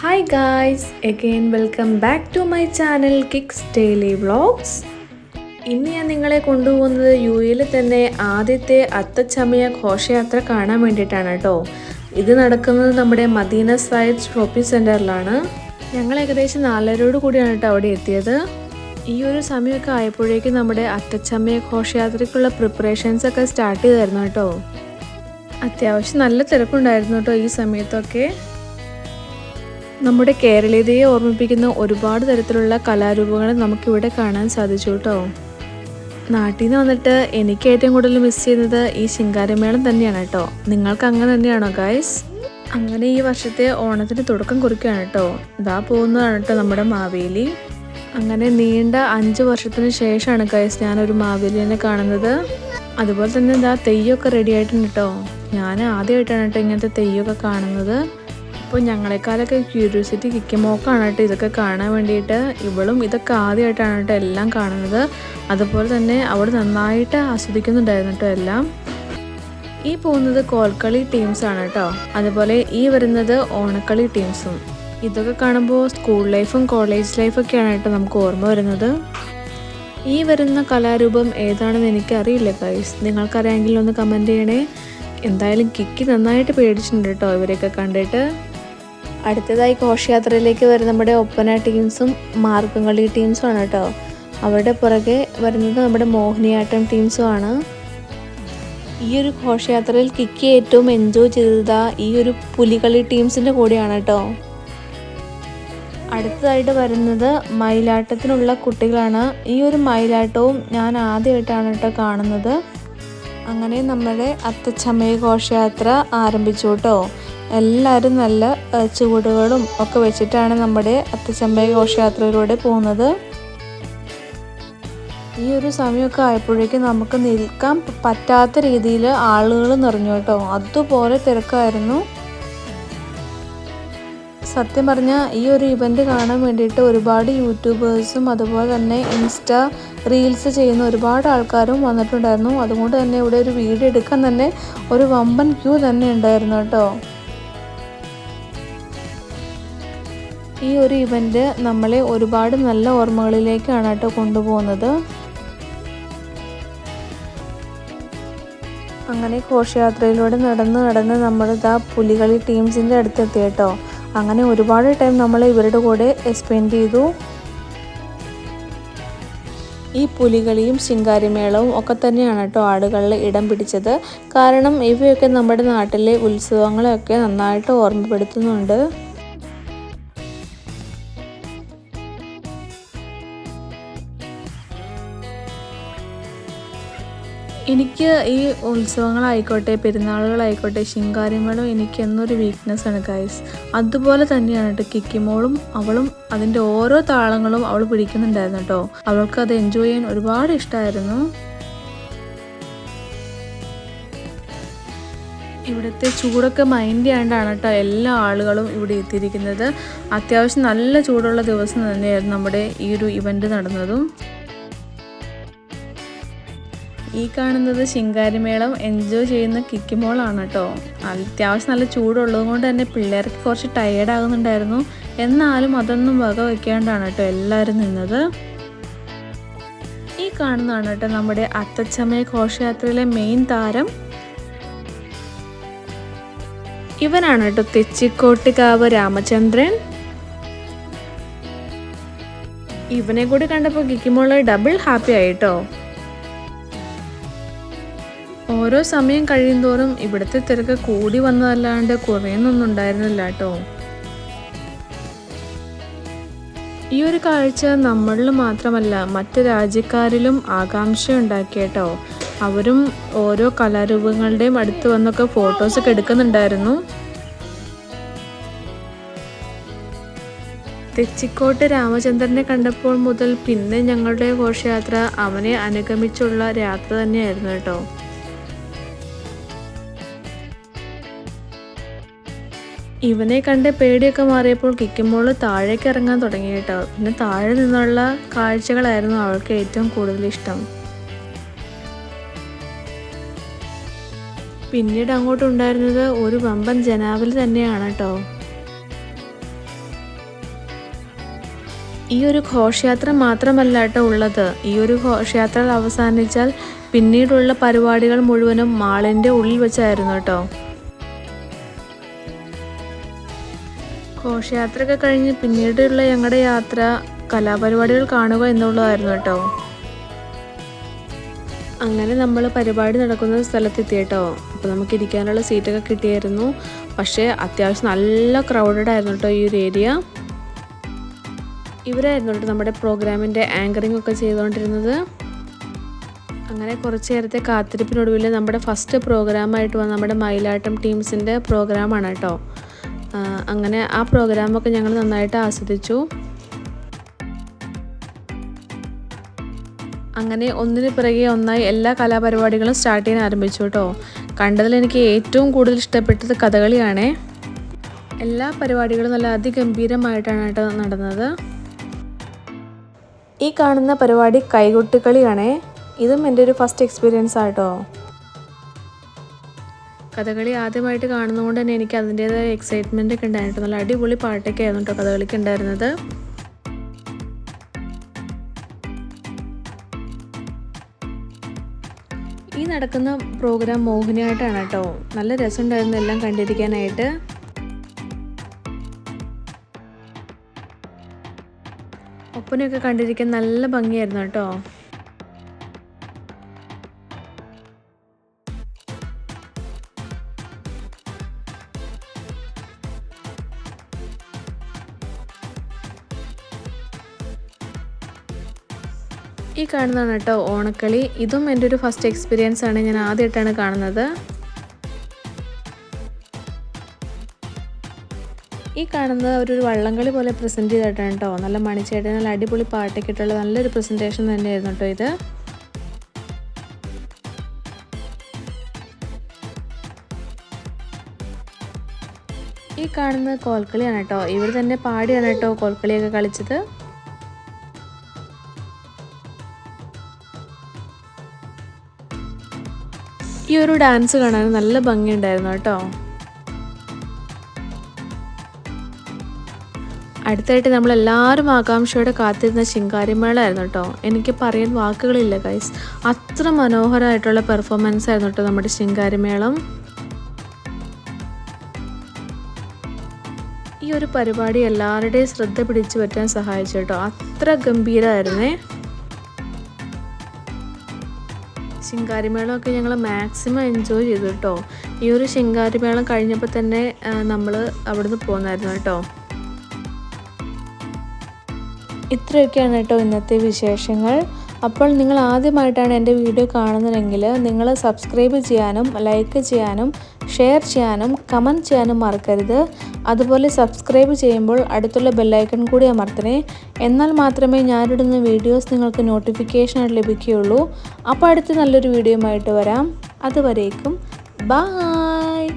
Hi guys again welcome back to my channel Kicks daily vlogs ഇന്ന് ഞാൻ നിങ്ങളെ കൊണ്ടുപോകുന്നത് യു എയിൽ തന്നെ ആദ്യത്തെ അത്തച്ചമയ ഘോഷയാത്ര കാണാൻ വേണ്ടിയിട്ടാണ് കേട്ടോ. ഇത് നടക്കുന്നത് നമ്മുടെ മദീന സൈഡ് ഷോപ്പിംഗ് സെന്ററിലാണ് ഞങ്ങൾ ഏകദേശം നാലരയോട് കൂടിയാണ് കേട്ടോ അവിടെ എത്തിയത്. ഈ ഒരു സമയമൊക്കെ ആയപ്പോഴേക്കും നമ്മുടെ അത്തച്ചമയ ഘോഷയാത്രയ്ക്കുള്ള പ്രിപ്പറേഷൻസ് ഒക്കെ സ്റ്റാർട്ട് ചെയ്തായിരുന്നു കേട്ടോ. അത്യാവശ്യം നല്ല തിരക്കുണ്ടായിരുന്നു കേട്ടോ ഈ സമയത്തൊക്കെ. നമ്മുടെ കേരളീയതയെ ഓർമ്മിപ്പിക്കുന്ന ഒരുപാട് തരത്തിലുള്ള കലാരൂപങ്ങൾ നമുക്കിവിടെ കാണാൻ സാധിച്ചു കേട്ടോ. നാട്ടിൽ നിന്ന് വന്നിട്ട് എനിക്ക് ഏറ്റവും കൂടുതൽ മിസ് ചെയ്യുന്നത് ഈ ശിങ്കാരമേളം തന്നെയാണ് കേട്ടോ. നിങ്ങൾക്ക് അങ്ങനെ തന്നെയാണോ ഗായ്സ് അങ്ങനെ ഈ വർഷത്തെ ഓണത്തിന് തുടക്കം കുറിക്കുകയാണ് കേട്ടോ. ഇതാ പോകുന്നതാണ് കേട്ടോ നമ്മുടെ മാവേലി. അങ്ങനെ നീണ്ട അഞ്ച് വർഷത്തിന് ശേഷമാണ് ഗൈസ് ഞാനൊരു മാവേലിനെ കാണുന്നത്. അതുപോലെ തന്നെ ഇതാ തെയ്യൊക്കെ റെഡി ആയിട്ടുണ്ട് കേട്ടോ. ഞാൻ ആദ്യമായിട്ടാണ് കേട്ടോ ഇങ്ങനത്തെ തെയ്യൊക്കെ കാണുന്നത്. അപ്പോൾ ഞങ്ങളെക്കാളൊക്കെ ക്യൂരിയോസിറ്റി കിക്കിമോക്കാണ് കേട്ടോ ഇതൊക്കെ കാണാൻ വേണ്ടിയിട്ട്. ഇവളും ഇതൊക്കെ ആദ്യമായിട്ടാണ് കേട്ടോ എല്ലാം കാണുന്നത്. അതുപോലെ തന്നെ അവൾ നന്നായിട്ട് ആസ്വദിക്കുന്നുണ്ടായിരുന്നു കേട്ടോ എല്ലാം. ഈ പോകുന്നത് കോൽക്കളി ടീംസാണ് കേട്ടോ. അതുപോലെ ഈ വരുന്നത് ഓണക്കളി ടീംസും ഇതൊക്കെ കാണുമ്പോൾ സ്കൂൾ ലൈഫും കോളേജ് ലൈഫൊക്കെയാണ് കേട്ടോ നമുക്ക് ഓർമ്മ വരുന്നത്. ഈ വരുന്ന കലാരൂപം ഏതാണെന്ന് എനിക്കറിയില്ല ഗൈസ് നിങ്ങൾക്കറിയാമെങ്കിൽ ഒന്ന് കമന്റ് ചെയ്യണേ. എന്തായാലും കിക്കി നന്നായിട്ട് പേടിച്ചിട്ടുണ്ട് കേട്ടോ ഇവരെയൊക്കെ കണ്ടിട്ട്. അടുത്തതായി ഘോഷയാത്രയിലേക്ക് വരുന്ന നമ്മുടെ ഒപ്പന ടീംസും മാർഗംകളി ടീംസും ആണ് കേട്ടോ. അവരുടെ പുറകെ വരുന്നത് നമ്മുടെ മോഹിനിയാട്ടം ടീംസും ആണ് ഈ ഒരു ഘോഷയാത്രയിൽ കിക്ക് ഏറ്റവും എൻജോയ് ചെയ്തത് ഈ ഒരു പുലികളി ടീംസിന്റെ കൂടെയാണ് കേട്ടോ. അടുത്തതായിട്ട് വരുന്നത് മയിലാട്ടത്തിനുള്ള കുട്ടികളാണ്. ഈ ഒരു മയിലാട്ടവും ഞാൻ ആദ്യമായിട്ടാണ് കേട്ടോ കാണുന്നത്. അങ്ങനെ നമ്മുടെ അത്തച്ചമയ ഘോഷയാത്ര ആരംഭിച്ചു കേട്ടോ. എല്ലാവരും നല്ല ചുവടുകളും ഒക്കെ വെച്ചിട്ടാണ് നമ്മുടെ അത്തച്ചമ്പയ ഘോഷയാത്രയിലൂടെ പോകുന്നത്. ഈ ഒരു സമയമൊക്കെ ആയപ്പോഴേക്കും നമുക്ക് നിൽക്കാൻ പറ്റാത്ത രീതിയിൽ ആളുകൾ നിറഞ്ഞു കേട്ടോ. അതുപോലെ തിരക്കായിരുന്നു. സത്യം പറഞ്ഞാൽ ഈ ഒരു ഇവന്റ് കാണാൻ വേണ്ടിയിട്ട് ഒരുപാട് യൂട്യൂബേഴ്സും അതുപോലെ തന്നെ ഇൻസ്റ്റ റീൽസ് ചെയ്യുന്ന ഒരുപാട് ആൾക്കാരും വന്നിട്ടുണ്ടായിരുന്നു. അതുകൊണ്ട് തന്നെ ഇവിടെ ഒരു വീഡിയോ എടുക്കാൻ തന്നെ ഒരു വമ്പൻ ക്യൂ തന്നെ ഉണ്ടായിരുന്നു കേട്ടോ. ഈ ഒരു ഇവന്റ് നമ്മളെ ഒരുപാട് നല്ല ഓർമ്മകളിലേക്കാണ് കേട്ടോ കൊണ്ടുപോകുന്നത്. അങ്ങനെ ഘോഷയാത്രയിലൂടെ നടന്ന് നടന്ന് നമ്മളിതാ പുലികളി ടീംസിന്റെ അടുത്തെത്തി കേട്ടോ. അങ്ങനെ ഒരുപാട് ടൈം നമ്മൾ ഇവരുടെ കൂടെ സ്പെൻഡ് ചെയ്തു. ഈ പുലികളിയും ശിങ്കാരിമേളവും ഒക്കെ തന്നെയാണ് കേട്ടോ ആടുകളിൽ ഇടം പിടിച്ചത്. കാരണം ഇവയൊക്കെ നമ്മുടെ നാട്ടിലെ ഉത്സവങ്ങളെയൊക്കെ നന്നായിട്ട് ഓർമ്മപ്പെടുത്തുന്നുണ്ട്. എനിക്ക് ഈ ഉത്സവങ്ങളായിക്കോട്ടെ പെരുന്നാളുകളായിക്കോട്ടെ ശിങ്കാരിമേളം എനിക്ക് എന്നൊരു വീക്ക്നെസ് ആണ് ഗൈസ് അതുപോലെ തന്നെയാണ് കേട്ടോ കിക്കിമോളും അവളും അതിന്റെ ഓരോ താളങ്ങളും അവൾ പിടിക്കുന്നുണ്ടായിരുന്നു കേട്ടോ. അവൾക്ക് അത് എൻജോയ് ചെയ്യാൻ ഒരുപാട് ഇഷ്ടമായിരുന്നു ഇവിടുത്തെ ചൂടൊക്കെ മൈൻഡ് ചെയ്യാണ്ടാണ് കേട്ടോ എല്ലാ ആളുകളും ഇവിടെ എത്തിയിരിക്കുന്നത്. അത്യാവശ്യം നല്ല ചൂടുള്ള ദിവസം തന്നെയായിരുന്നു നമ്മുടെ ഈ ഒരു ഇവന്റ് നടന്നതും. ഈ കാണുന്നത് ശിങ്കാരിമേളം എൻജോയ് ചെയ്യുന്ന കിക്കിമോളാണ് കേട്ടോ അത്യാവശ്യം നല്ല ചൂടുള്ളത് കൊണ്ട് തന്നെ പിള്ളേർക്ക് കുറച്ച് ടയേർഡ് ആകുന്നുണ്ടായിരുന്നു. എന്നാലും അതൊന്നും വക വയ്ക്കാണ്ടാണ് കേട്ടോ എല്ലാവരും നിന്നത്. ഈ കാണുന്നതാണ് കേട്ടോ നമ്മുടെ അത്തച്ചമയ ഘോഷയാത്രയിലെ മെയിൻ താരം. ഇവനാണ് കേട്ടോ തെച്ചിക്കോട്ടുകാവ് രാമചന്ദ്രൻ. ഇവനെ കൂടി കണ്ടപ്പോൾ കിക്കിമോൾ ഡബിൾ ഹാപ്പി ആയിട്ടോ ഓരോ സമയം കഴിയുന്തോറും ഇവിടുത്തെ തിരക്ക് കൂടി വന്നതല്ലാണ്ട് കുറയുന്നൊന്നും ഉണ്ടായിരുന്നില്ല കേട്ടോ. ഈ ഒരു കാഴ്ച നമ്മളിൽ മാത്രമല്ല മറ്റ് രാജ്യക്കാരിലും ആകാംക്ഷ ഉണ്ടാക്കിയേട്ടോ അവരും ഓരോ കലാരൂപങ്ങളുടെയും അടുത്ത് വന്നൊക്കെ ഫോട്ടോസൊക്കെ എടുക്കുന്നുണ്ടായിരുന്നു. തെച്ചിക്കോട്ട് രാമചന്ദ്രനെ കണ്ടപ്പോൾ മുതൽ പിന്നെ ഞങ്ങളുടെ ഘോഷയാത്ര അവനെ അനുഗമിച്ചുള്ള യാത്ര തന്നെയായിരുന്നു കേട്ടോ. ഇവനെ കണ്ട് പേടിയൊക്കെ മാറിയപ്പോൾ കിക്കുമ്പോൾ താഴേക്ക് ഇറങ്ങാൻ തുടങ്ങി കേട്ടോ. പിന്നെ താഴെ നിന്നുള്ള കാഴ്ചകളായിരുന്നു അവൾക്ക് ഏറ്റവും കൂടുതൽ ഇഷ്ടം. പിന്നീട് അങ്ങോട്ടുണ്ടായിരുന്നത് ഒരു വമ്പൻ ജനാവിൽ തന്നെയാണ് കേട്ടോ. ഈ ഒരു ഘോഷയാത്ര മാത്രമല്ല കേട്ടോ ഉള്ളത്. ഈ ഒരു ഘോഷയാത്ര അവസാനിച്ചാൽ പിന്നീടുള്ള പരിപാടികൾ മുഴുവനും മാളിന്റെ ഉള്ളിൽ വെച്ചായിരുന്നു കേട്ടോ. ഘോഷയാത്രയൊക്കെ കഴിഞ്ഞ് പിന്നീടുള്ള ഞങ്ങളുടെ യാത്ര കലാപരിപാടികൾ കാണുക എന്നുള്ളതായിരുന്നു കേട്ടോ. അങ്ങനെ നമ്മൾ പരിപാടി നടക്കുന്ന സ്ഥലത്തെത്തി കേട്ടോ അപ്പോൾ നമുക്ക് ഇരിക്കാനുള്ള സീറ്റൊക്കെ കിട്ടിയായിരുന്നു. പക്ഷേ അത്യാവശ്യം നല്ല ക്രൗഡഡ് ആയിരുന്നു കേട്ടോ ഈ ഒരു ഏരിയ ഇവരായിരുന്നു കേട്ടോ നമ്മുടെ പ്രോഗ്രാമിന്റെ ആങ്കറിംഗ് ഒക്കെ ചെയ്തുകൊണ്ടിരുന്നത് അങ്ങനെ കുറച്ച് നേരത്തെ കാത്തിരിപ്പിനൊടുവിൽ നമ്മുടെ ഫസ്റ്റ് പ്രോഗ്രാമായിട്ട് വന്ന നമ്മുടെ മയിലാട്ടം ടീംസിന്റെ പ്രോഗ്രാമാണ് കേട്ടോ. അങ്ങനെ ആ പ്രോഗ്രാമൊക്കെ ഞങ്ങൾ നന്നായിട്ട് ആസ്വദിച്ചു. അങ്ങനെ ഒന്നിന് പിറകെ ഒന്നായി എല്ലാ കലാപരിപാടികളും സ്റ്റാർട്ട് ചെയ്യാൻ ആരംഭിച്ചു കേട്ടോ കണ്ടതിൽ എനിക്ക് ഏറ്റവും കൂടുതൽ ഇഷ്ടപ്പെട്ടത് കഥകളിയാണേ. എല്ലാ പരിപാടികളും നല്ല അതിഗംഭീരമായിട്ടാണ് കേട്ടോ നടന്നത്. ഈ കാണുന്ന പരിപാടി കൈകൊട്ടുകളിയാണേ. ഇതും എന്റെ ഒരു ഫസ്റ്റ് എക്സ്പീരിയൻസ് ആട്ടോ കഥകളി ആദ്യമായിട്ട് കാണുന്നതുകൊണ്ട് തന്നെ എനിക്ക് അതിന്റേതായ എക്സൈറ്റ്മെന്റ് ഒക്കെ ഉണ്ടായിരുന്നു. നല്ല അടിപൊളി പാട്ടൊക്കെ ആയിരുന്നു കേട്ടോ കഥകളിക്ക് ഉണ്ടായിരുന്നത്. ഈ നടക്കുന്ന പ്രോഗ്രാം മോഹിനിയായിട്ടാണ് കേട്ടോ. നല്ല രസമുണ്ടായിരുന്നു എല്ലാം കണ്ടിരിക്കാനായിട്ട്. ഒപ്പനയൊക്കെ കണ്ടിരിക്കാൻ നല്ല ഭംഗിയായിരുന്നു കേട്ടോ. ഈ കാണുന്നതാണ് കേട്ടോ ഓണക്കളി. ഇതും എന്റെ ഒരു ഫസ്റ്റ് എക്സ്പീരിയൻസ് ആണ്. ഞാൻ ആദ്യമായിട്ടാണ് കാണുന്നത്. ഈ കാണുന്നത് ഒരു വള്ളംകളി പോലെ പ്രസന്റ് ചെയ്തിട്ടാണ് കേട്ടോ. നല്ല മണിച്ചേട്ടൻ നല്ല അടിപൊളി പാട്ടൊക്കെ ഇട്ടുള്ള നല്ലൊരു പ്രസന്റേഷൻ തന്നെയായിരുന്നു കേട്ടോ ഇത്. ഈ കാണുന്നത് കോൽക്കളിയാണ് കേട്ടോ. ഇവർ തന്നെ പാടിയാണ് കേട്ടോ കോൽക്കളിയൊക്കെ കളിച്ചത്. ഈ ഒരു ഡാൻസ് കാണാൻ നല്ല ഭംഗിയുണ്ടായിരുന്നു കേട്ടോ. അടുത്തായിട്ട് നമ്മളെല്ലാവരും ആകാംക്ഷയോടെ കാത്തിരുന്ന ശിങ്കാരിമേളായിരുന്നു കേട്ടോ. എനിക്ക് പറയാൻ വാക്കുകളില്ല ഗൈസ് അത്ര മനോഹരമായിട്ടുള്ള പെർഫോമൻസ് ആയിരുന്നു കേട്ടോ നമ്മുടെ ശിങ്കാരിമേളം. ഈ ഒരു പരിപാടി എല്ലാവരുടെയും ശ്രദ്ധ പിടിച്ചു പറ്റാൻ സഹായിച്ചു കേട്ടോ. അത്ര ഗംഭീരമായിരുന്നേ ശിങ്കാരിമേളമൊക്കെ ഞങ്ങൾ മാക്സിമം എൻജോയ് ചെയ്തു കേട്ടോ. ഈ ഒരു ശിങ്കാരിമേളം കഴിഞ്ഞപ്പോൾ തന്നെ നമ്മൾ അവിടുന്ന് പോന്നായിരുന്നു കേട്ടോ. ഇത്രയൊക്കെയാണ് കേട്ടോ ഇന്നത്തെ വിശേഷങ്ങൾ. അപ്പോൾ നിങ്ങൾ ആദ്യമായിട്ടാണ് എന്റെ വീഡിയോ കാണുന്നതെങ്കിൽ നിങ്ങൾ സബ്സ്ക്രൈബ് ചെയ്യാനും ലൈക്ക് ചെയ്യാനും ഷെയർ ചെയ്യാനും കമന്റ് ചെയ്യാനും മറക്കരുത്. അതുപോലെ സബ്സ്ക്രൈബ് ചെയ്യുമ്പോൾ അടുത്തുള്ള ബെല്ലൈക്കൺ കൂടി അമർത്തണേ. എന്നാൽ മാത്രമേ ഞാനിടുന്ന വീഡിയോസ് നിങ്ങൾക്ക് നോട്ടിഫിക്കേഷൻ ലഭിക്കുകയുള്ളൂ. അപ്പോൾ അടുത്ത് നല്ലൊരു വീഡിയോ ആയിട്ട് വരാം. അതുവരേക്കും. ബായ്